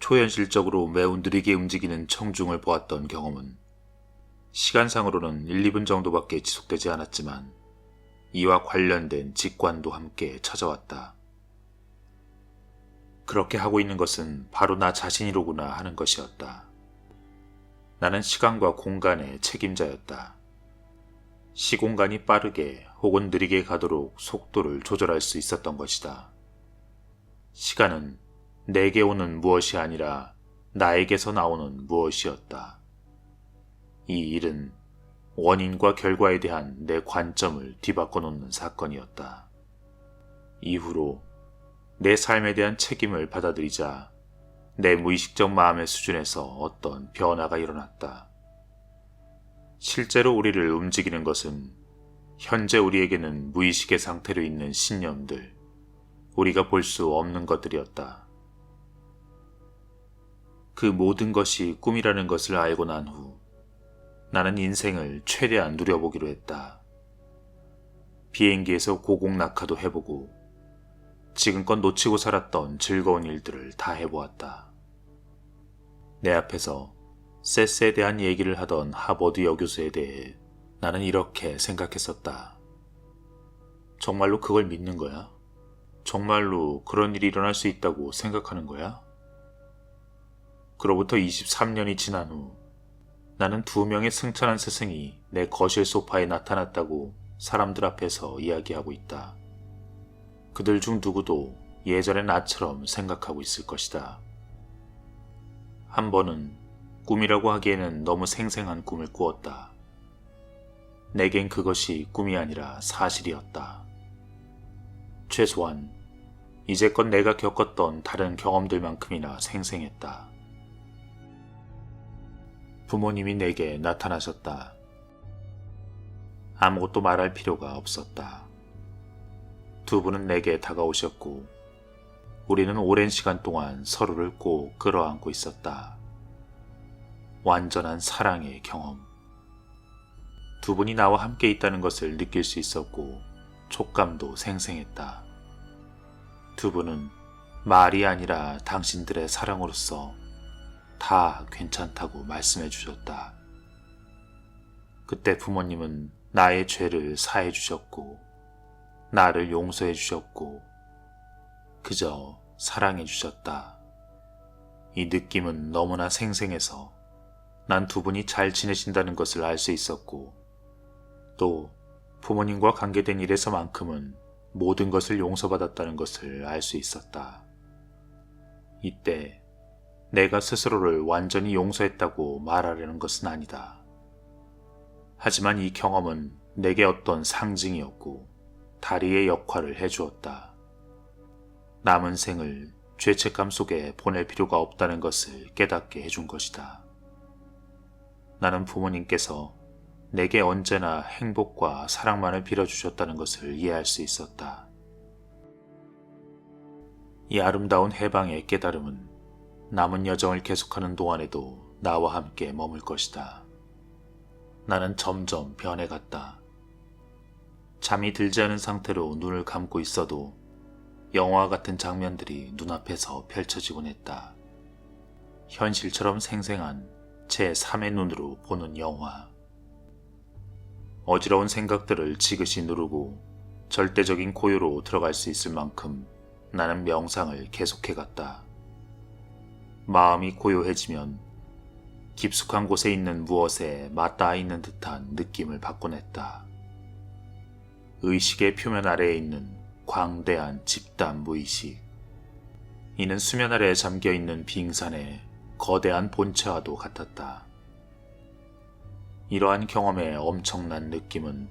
초현실적으로 매우 느리게 움직이는 청중을 보았던 경험은 시간상으로는 1, 2분 정도밖에 지속되지 않았지만 이와 관련된 직관도 함께 찾아왔다. 그렇게 하고 있는 것은 바로 나 자신이로구나 하는 것이었다. 나는 시간과 공간의 책임자였다. 시공간이 빠르게 혹은 느리게 가도록 속도를 조절할 수 있었던 것이다. 시간은 내게 오는 무엇이 아니라 나에게서 나오는 무엇이었다. 이 일은 원인과 결과에 대한 내 관점을 뒤바꿔 놓는 사건이었다. 이후로 내 삶에 대한 책임을 받아들이자 내 무의식적 마음의 수준에서 어떤 변화가 일어났다. 실제로 우리를 움직이는 것은 현재 우리에게는 무의식의 상태로 있는 신념들, 우리가 볼 수 없는 것들이었다. 그 모든 것이 꿈이라는 것을 알고 난 후 나는 인생을 최대한 누려보기로 했다. 비행기에서 고공 낙하도 해보고 지금껏 놓치고 살았던 즐거운 일들을 다 해보았다. 내 앞에서 세스에 대한 얘기를 하던 하버드 여교수에 대해 나는 이렇게 생각했었다. 정말로 그걸 믿는 거야? 정말로 그런 일이 일어날 수 있다고 생각하는 거야? 그로부터 23년이 지난 후 나는 두 명의 승천한 스승이 내 거실 소파에 나타났다고 사람들 앞에서 이야기하고 있다. 그들 중 누구도 예전의 나처럼 생각하고 있을 것이다. 한 번은 꿈이라고 하기에는 너무 생생한 꿈을 꾸었다. 내겐 그것이 꿈이 아니라 사실이었다. 최소한 이제껏 내가 겪었던 다른 경험들만큼이나 생생했다. 부모님이 내게 나타나셨다. 아무것도 말할 필요가 없었다. 두 분은 내게 다가오셨고, 우리는 오랜 시간 동안 서로를 꼭 끌어안고 있었다. 완전한 사랑의 경험. 두 분이 나와 함께 있다는 것을 느낄 수 있었고, 촉감도 생생했다. 두 분은 말이 아니라 당신들의 사랑으로서 다 괜찮다고 말씀해 주셨다. 그때 부모님은 나의 죄를 사해 주셨고, 나를 용서해 주셨고, 그저 사랑해 주셨다. 이 느낌은 너무나 생생해서 난 두 분이 잘 지내신다는 것을 알 수 있었고, 또 부모님과 관계된 일에서만큼은 모든 것을 용서받았다는 것을 알 수 있었다. 이때 내가 스스로를 완전히 용서했다고 말하려는 것은 아니다. 하지만 이 경험은 내게 어떤 상징이었고 다리의 역할을 해주었다. 남은 생을 죄책감 속에 보낼 필요가 없다는 것을 깨닫게 해준 것이다. 나는 부모님께서 내게 언제나 행복과 사랑만을 빌어주셨다는 것을 이해할 수 있었다. 이 아름다운 해방의 깨달음은 남은 여정을 계속하는 동안에도 나와 함께 머물 것이다. 나는 점점 변해갔다. 잠이 들지 않은 상태로 눈을 감고 있어도 영화 같은 장면들이 눈앞에서 펼쳐지곤 했다. 현실처럼 생생한 제 3의 눈으로 보는 영화. 어지러운 생각들을 지그시 누르고 절대적인 고요로 들어갈 수 있을 만큼 나는 명상을 계속해 갔다. 마음이 고요해지면 깊숙한 곳에 있는 무엇에 맞닿아 있는 듯한 느낌을 했다. 의식의 표면 아래에 있는 광대한 집단 무의식. 이는 수면 아래에 잠겨 있는 빙산의 거대한 본체와도 같았다. 이러한 경험의 엄청난 느낌은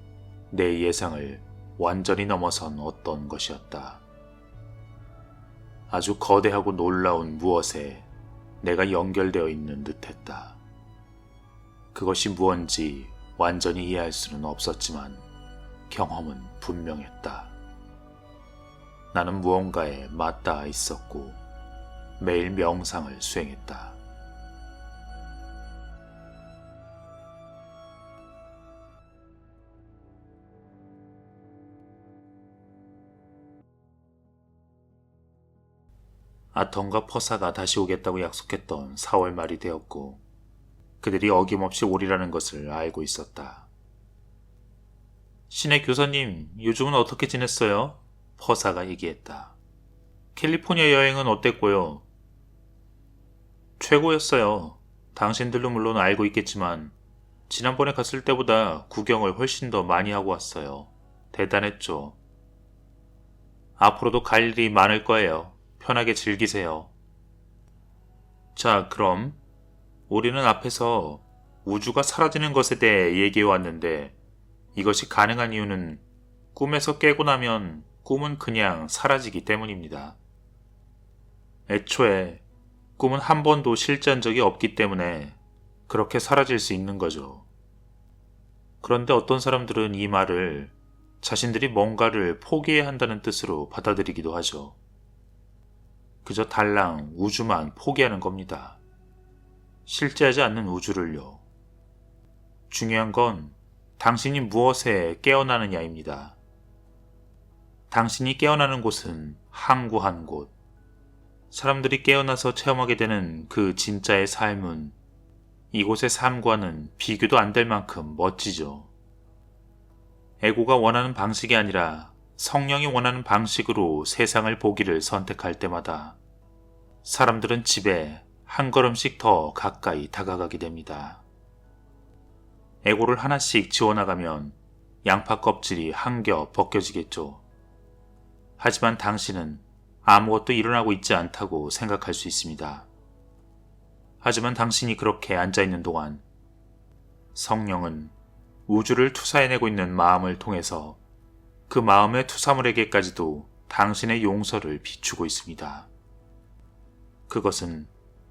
내 예상을 완전히 넘어선 어떤 것이었다. 아주 거대하고 놀라운 무엇에 내가 연결되어 있는 듯했다. 그것이 무언지 완전히 이해할 수는 없었지만 경험은 분명했다. 나는 무언가에 맞닿아 있었고 매일 명상을 수행했다. 아톰과 퍼사가 다시 오겠다고 약속했던 4월 말이 되었고 그들이 어김없이 오리라는 것을 알고 있었다. 신의 교사님, 요즘은 어떻게 지냈어요? 퍼사가 얘기했다. 캘리포니아 여행은 어땠고요? 최고였어요. 당신들도 물론 알고 있겠지만 지난번에 갔을 때보다 구경을 훨씬 더 많이 하고 왔어요. 대단했죠. 앞으로도 갈 일이 많을 거예요. 편하게 즐기세요. 자, 그럼 우리는 앞에서 우주가 사라지는 것에 대해 얘기해 왔는데 이것이 가능한 이유는 꿈에서 깨고 나면 꿈은 그냥 사라지기 때문입니다. 애초에 꿈은 한 번도 실제한 적이 없기 때문에 그렇게 사라질 수 있는 거죠. 그런데 어떤 사람들은 이 말을 자신들이 뭔가를 포기해야 한다는 뜻으로 받아들이기도 하죠. 그저 달랑 우주만 포기하는 겁니다. 실제하지 않는 우주를요. 중요한 건 당신이 무엇에 깨어나느냐입니다. 당신이 깨어나는 곳은 항구한 곳. 사람들이 깨어나서 체험하게 되는 그 진짜의 삶은 이곳의 삶과는 비교도 안 될 만큼 멋지죠. 에고가 원하는 방식이 아니라 성령이 원하는 방식으로 세상을 보기를 선택할 때마다 사람들은 집에 한 걸음씩 더 가까이 다가가게 됩니다. 에고를 하나씩 지워나가면 양파 껍질이 한겨 벗겨지겠죠. 하지만 당신은 아무것도 일어나고 있지 않다고 생각할 수 있습니다. 하지만 당신이 그렇게 앉아있는 동안 성령은 우주를 투사해내고 있는 마음을 통해서 그 마음의 투사물에게까지도 당신의 용서를 비추고 있습니다. 그것은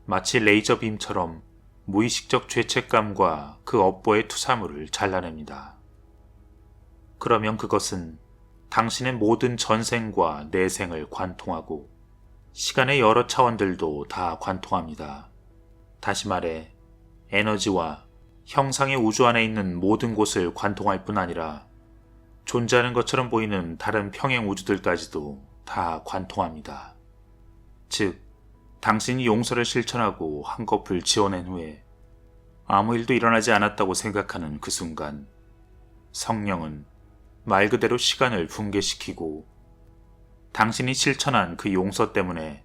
마치 레이저 빔처럼 무의식적 죄책감과 그 업보의 투사물을 잘라냅니다. 그러면 그것은 당신의 모든 전생과 내생을 관통하고 시간의 여러 차원들도 다 관통합니다. 다시 말해 에너지와 형상의 우주 안에 있는 모든 곳을 관통할 뿐 아니라 존재하는 것처럼 보이는 다른 평행 우주들까지도 다 관통합니다. 즉, 당신이 용서를 실천하고 한꺼풀 지어낸 후에 아무 일도 일어나지 않았다고 생각하는 그 순간 성령은 말 그대로 시간을 붕괴시키고 당신이 실천한 그 용서 때문에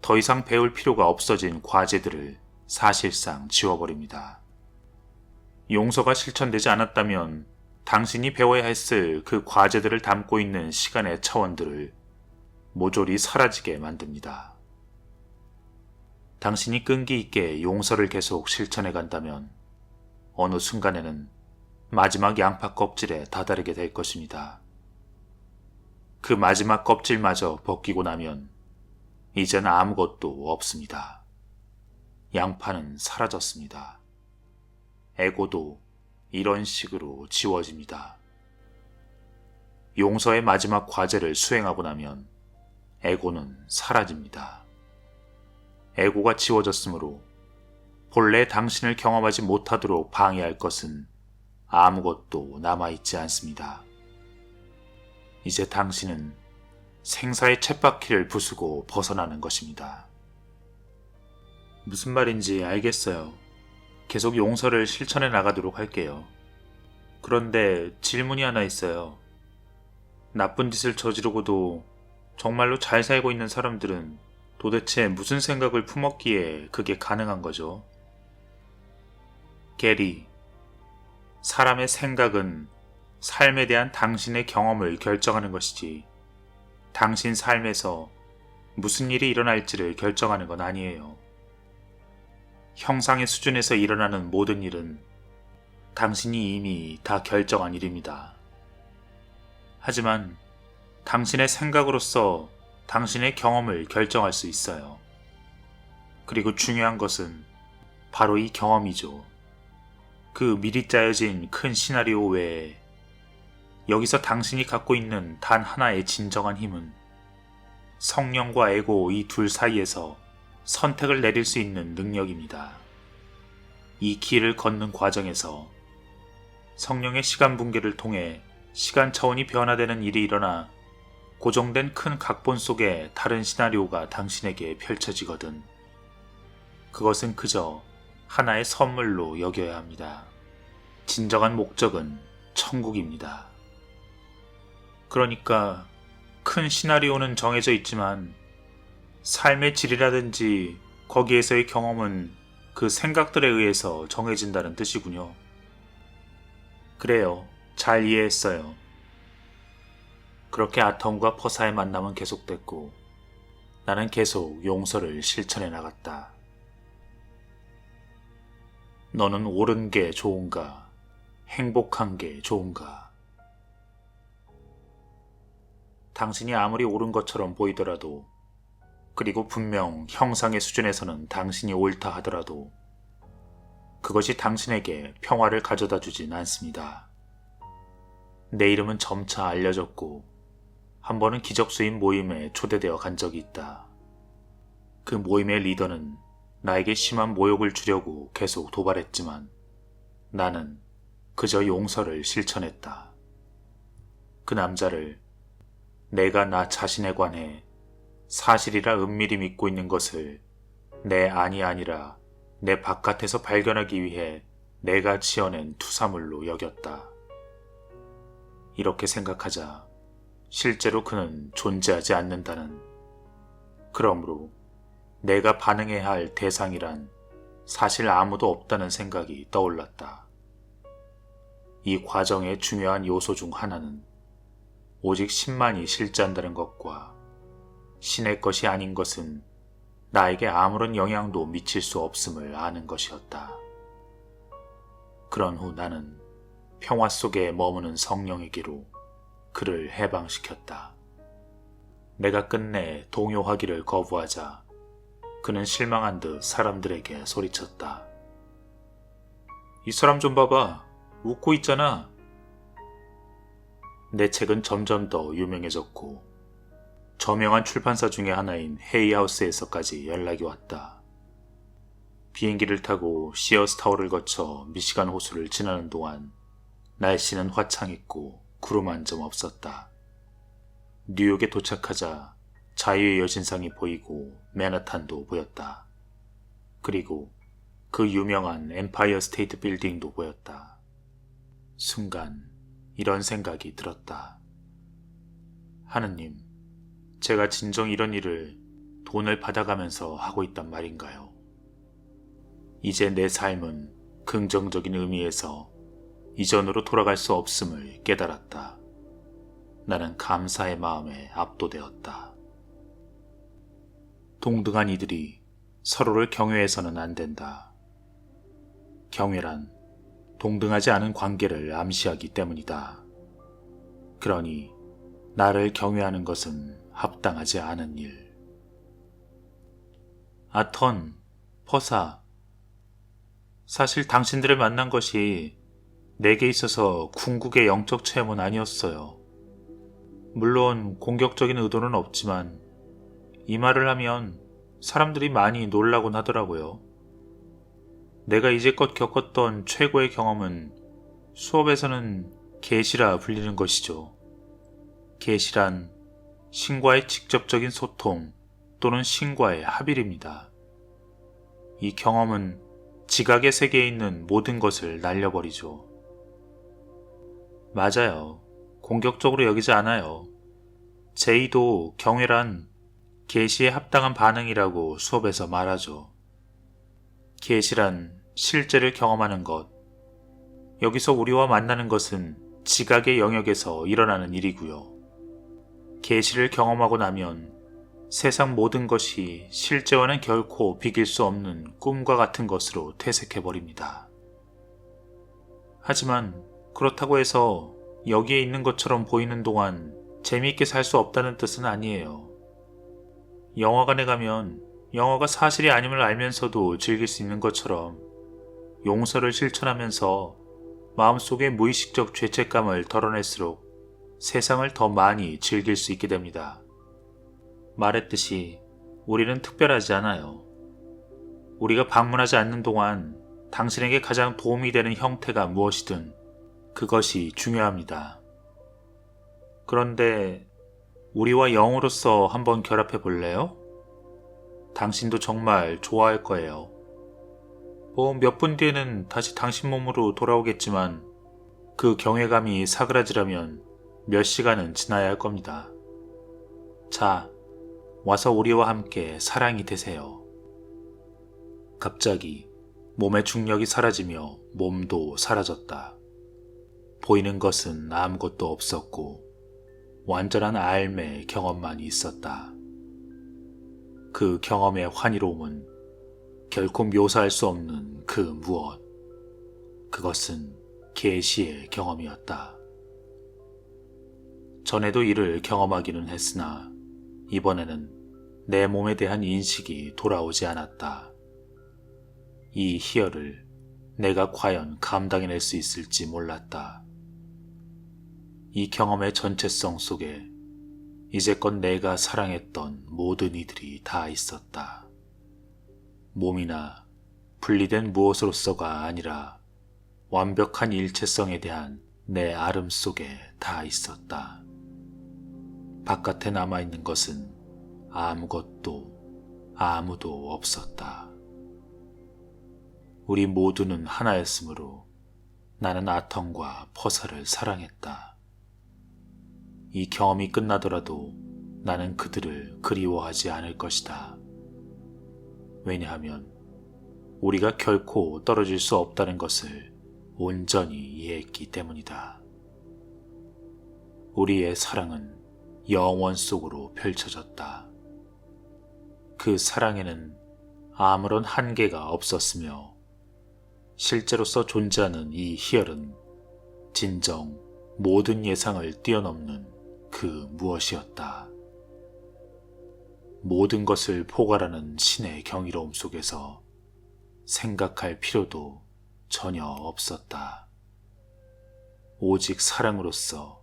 더 이상 배울 필요가 없어진 과제들을 사실상 지워버립니다. 용서가 실천되지 않았다면 당신이 배워야 했을 그 과제들을 담고 있는 시간의 차원들을 모조리 사라지게 만듭니다. 당신이 끈기 있게 용서를 계속 실천해 간다면 어느 순간에는 마지막 양파 껍질에 다다르게 될 것입니다. 그 마지막 껍질마저 벗기고 나면 이젠 아무것도 없습니다. 양파는 사라졌습니다. 에고도 이런 식으로 지워집니다. 용서의 마지막 과제를 수행하고 나면 에고는 사라집니다. 에고가 지워졌으므로 본래 당신을 경험하지 못하도록 방해할 것은 아무것도 남아있지 않습니다. 이제 당신은 생사의 챗바퀴를 부수고 벗어나는 것입니다. 무슨 말인지 알겠어요. 계속 용서를 실천해 나가도록 할게요. 그런데 질문이 하나 있어요. 나쁜 짓을 저지르고도 정말로 잘 살고 있는 사람들은 도대체 무슨 생각을 품었기에 그게 가능한 거죠? 게리, 사람의 생각은 삶에 대한 당신의 경험을 결정하는 것이지, 당신 삶에서 무슨 일이 일어날지를 결정하는 건 아니에요. 형상의 수준에서 일어나는 모든 일은 당신이 이미 다 결정한 일입니다. 하지만 당신의 생각으로서 당신의 경험을 결정할 수 있어요. 그리고 중요한 것은 바로 이 경험이죠. 그 미리 짜여진 큰 시나리오 외에 여기서 당신이 갖고 있는 단 하나의 진정한 힘은 성령과 에고 이 둘 사이에서 선택을 내릴 수 있는 능력입니다. 이 길을 걷는 과정에서 성령의 시간 붕괴를 통해 시간 차원이 변화되는 일이 일어나 고정된 큰 각본 속에 다른 시나리오가 당신에게 펼쳐지거든. 그것은 그저 하나의 선물로 여겨야 합니다. 진정한 목적은 천국입니다. 그러니까 큰 시나리오는 정해져 있지만 삶의 질이라든지 거기에서의 경험은 그 생각들에 의해서 정해진다는 뜻이군요. 그래요. 잘 이해했어요. 그렇게 아텀과 퍼사의 만남은 계속됐고 나는 계속 용서를 실천해 나갔다. 너는 옳은 게 좋은가? 행복한 게 좋은가? 당신이 아무리 옳은 것처럼 보이더라도 그리고 분명 형상의 수준에서는 당신이 옳다 하더라도 그것이 당신에게 평화를 가져다 주진 않습니다. 내 이름은 점차 알려졌고 한 번은 기적수인 모임에 초대되어 간 적이 있다. 그 모임의 리더는 나에게 심한 모욕을 주려고 계속 도발했지만 나는 그저 용서를 실천했다. 그 남자를 내가 나 자신에 관해 사실이라 은밀히 믿고 있는 것을 내 안이 아니라 내 바깥에서 발견하기 위해 내가 지어낸 투사물로 여겼다. 이렇게 생각하자 실제로 그는 존재하지 않는다는 그러므로 내가 반응해야 할 대상이란 사실 아무도 없다는 생각이 떠올랐다. 이 과정의 중요한 요소 중 하나는 오직 신만이 실제한다는 것과 신의 것이 아닌 것은 나에게 아무런 영향도 미칠 수 없음을 아는 것이었다. 그런 후 나는 평화 속에 머무는 성령에게로 그를 해방시켰다. 내가 끝내 동요하기를 거부하자 그는 실망한 듯 사람들에게 소리쳤다. 이 사람 좀 봐봐. 웃고 있잖아. 내 책은 점점 더 유명해졌고 저명한 출판사 중의 하나인 헤이하우스에서까지 연락이 왔다. 비행기를 타고 시어스타워를 거쳐 미시간 호수를 지나는 동안 날씨는 화창했고 구름 한 점 없었다. 뉴욕에 도착하자 자유의 여신상이 보이고 맨하탄도 보였다. 그리고 그 유명한 엠파이어 스테이트 빌딩도 보였다. 순간 이런 생각이 들었다. 하느님, 제가 진정 이런 일을 돈을 받아가면서 하고 있단 말인가요? 이제 내 삶은 긍정적인 의미에서 이전으로 돌아갈 수 없음을 깨달았다. 나는 감사의 마음에 압도되었다. 동등한 이들이 서로를 경외해서는 안 된다. 경외란 동등하지 않은 관계를 암시하기 때문이다. 그러니 나를 경외하는 것은 합당하지 않은 일. 아턴, 퍼사. 사실 당신들을 만난 것이 내게 있어서 궁극의 영적 체험은 아니었어요. 물론 공격적인 의도는 없지만 이 말을 하면 사람들이 많이 놀라곤 하더라고요. 내가 이제껏 겪었던 최고의 경험은 수업에서는 계시라 불리는 것이죠. 계시란 신과의 직접적인 소통 또는 신과의 합일입니다. 이 경험은 지각의 세계에 있는 모든 것을 날려버리죠. 맞아요. 공격적으로 여기지 않아요. 제이도 경외란 계시에 합당한 반응이라고 수업에서 말하죠. 계시란 실제를 경험하는 것. 여기서 우리와 만나는 것은 지각의 영역에서 일어나는 일이고요. 계시를 경험하고 나면 세상 모든 것이 실제와는 결코 비길 수 없는 꿈과 같은 것으로 퇴색해 버립니다. 하지만 그렇다고 해서 여기에 있는 것처럼 보이는 동안 재미있게 살 수 없다는 뜻은 아니에요. 영화관에 가면 영화가 사실이 아님을 알면서도 즐길 수 있는 것처럼 용서를 실천하면서 마음속의 무의식적 죄책감을 덜어낼수록 세상을 더 많이 즐길 수 있게 됩니다. 말했듯이 우리는 특별하지 않아요. 우리가 방문하지 않는 동안 당신에게 가장 도움이 되는 형태가 무엇이든 그것이 중요합니다. 그런데 우리와 영으로서 한번 결합해 볼래요? 당신도 정말 좋아할 거예요. 뭐 몇 분 뒤에는 다시 당신 몸으로 돌아오겠지만 그 경외감이 사그라지라면 몇 시간은 지나야 할 겁니다. 자, 와서 우리와 함께 사랑이 되세요. 갑자기 몸의 중력이 사라지며 몸도 사라졌다. 보이는 것은 아무것도 없었고 완전한 알매 경험만 있었다. 그 경험의 환희로움은 결코 묘사할 수 없는 그 무엇. 그것은 계시의 경험이었다. 전에도 이를 경험하기는 했으나 이번에는 내 몸에 대한 인식이 돌아오지 않았다. 이 희열을 내가 과연 감당해낼 수 있을지 몰랐다. 이 경험의 전체성 속에 이제껏 내가 사랑했던 모든 이들이 다 있었다. 몸이나 분리된 무엇으로서가 아니라 완벽한 일체성에 대한 내 아름 속에 다 있었다. 바깥에 남아있는 것은 아무것도 아무도 없었다. 우리 모두는 하나였으므로 나는 아텀과 퍼사를 사랑했다. 이 경험이 끝나더라도 나는 그들을 그리워하지 않을 것이다. 왜냐하면 우리가 결코 떨어질 수 없다는 것을 온전히 이해했기 때문이다. 우리의 사랑은 영원 속으로 펼쳐졌다. 그 사랑에는 아무런 한계가 없었으며 실제로서 존재하는 이 희열은 진정 모든 예상을 뛰어넘는 그 무엇이었다. 모든 것을 포괄하는 신의 경이로움 속에서 생각할 필요도 전혀 없었다. 오직 사랑으로서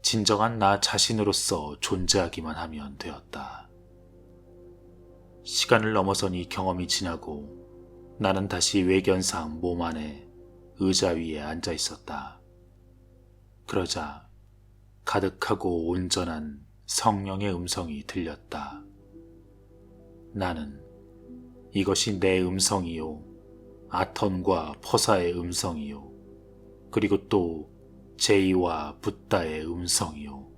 진정한 나 자신으로서 존재하기만 하면 되었다. 시간을 넘어선 이 경험이 지나고 나는 다시 외견상 몸 안에 의자 위에 앉아 있었다. 그러자 가득하고 온전한 성령의 음성이 들렸다. 나는 이것이 내 음성이요. 아턴과 퍼사의 음성이요. 그리고 또 제이와 붓다의 음성이요.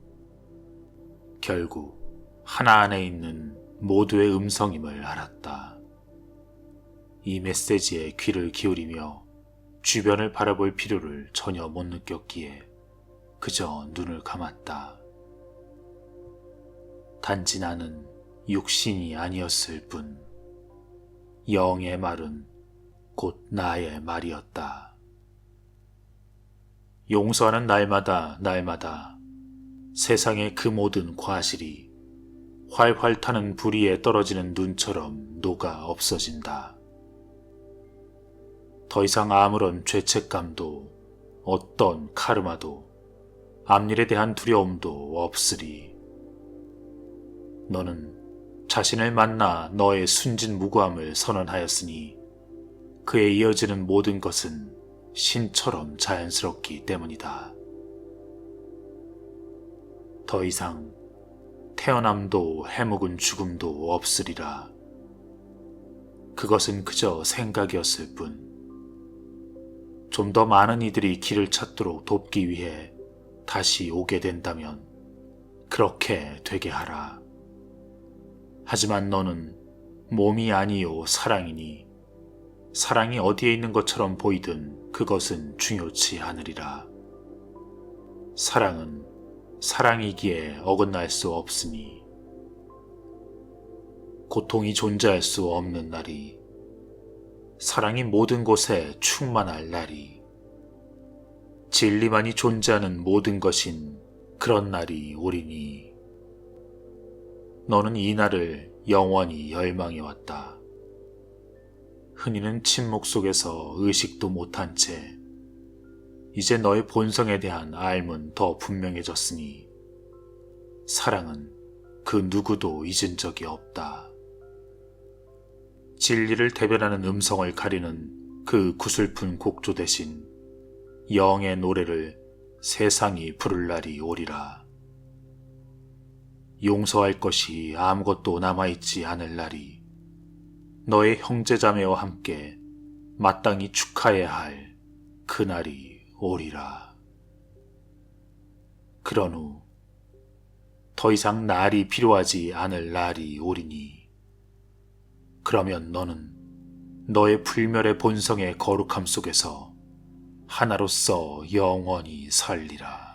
결국 하나 안에 있는 모두의 음성임을 알았다. 이 메시지에 귀를 기울이며 주변을 바라볼 필요를 전혀 못 느꼈기에 그저 눈을 감았다. 단지 나는 육신이 아니었을 뿐 영의 말은 곧 나의 말이었다. 용서하는 날마다 날마다 세상의 그 모든 과실이 활활 타는 불위에 떨어지는 눈처럼 녹아 없어진다. 더 이상 아무런 죄책감도 어떤 카르마도 앞일에 대한 두려움도 없으리. 너는 자신을 만나 너의 순진 무구함을 선언하였으니 그에 이어지는 모든 것은 신처럼 자연스럽기 때문이다. 더 이상 태어남도 해묵은 죽음도 없으리라. 그것은 그저 생각이었을 뿐. 좀 더 많은 이들이 길을 찾도록 돕기 위해 다시 오게 된다면 그렇게 되게 하라. 하지만 너는 몸이 아니요 사랑이니 사랑이 어디에 있는 것처럼 보이든 그것은 중요치 않으리라. 사랑은 사랑이기에 어긋날 수 없으니 고통이 존재할 수 없는 날이 사랑이 모든 곳에 충만할 날이 진리만이 존재하는 모든 것인 그런 날이 오리니 너는 이 날을 영원히 열망해 왔다. 흔히는 침묵 속에서 의식도 못한 채 이제 너의 본성에 대한 알문 더 분명해졌으니 사랑은 그 누구도 잊은 적이 없다. 진리를 대변하는 음성을 가리는 그 구슬픈 곡조 대신 영의 노래를 세상이 부를 날이 오리라. 용서할 것이 아무것도 남아있지 않을 날이 너의 형제자매와 함께 마땅히 축하해야 할 그날이 오리라. 그런 후 더 이상 날이 필요하지 않을 날이 오리니 그러면 너는 너의 불멸의 본성의 거룩함 속에서 하나로서 영원히 살리라.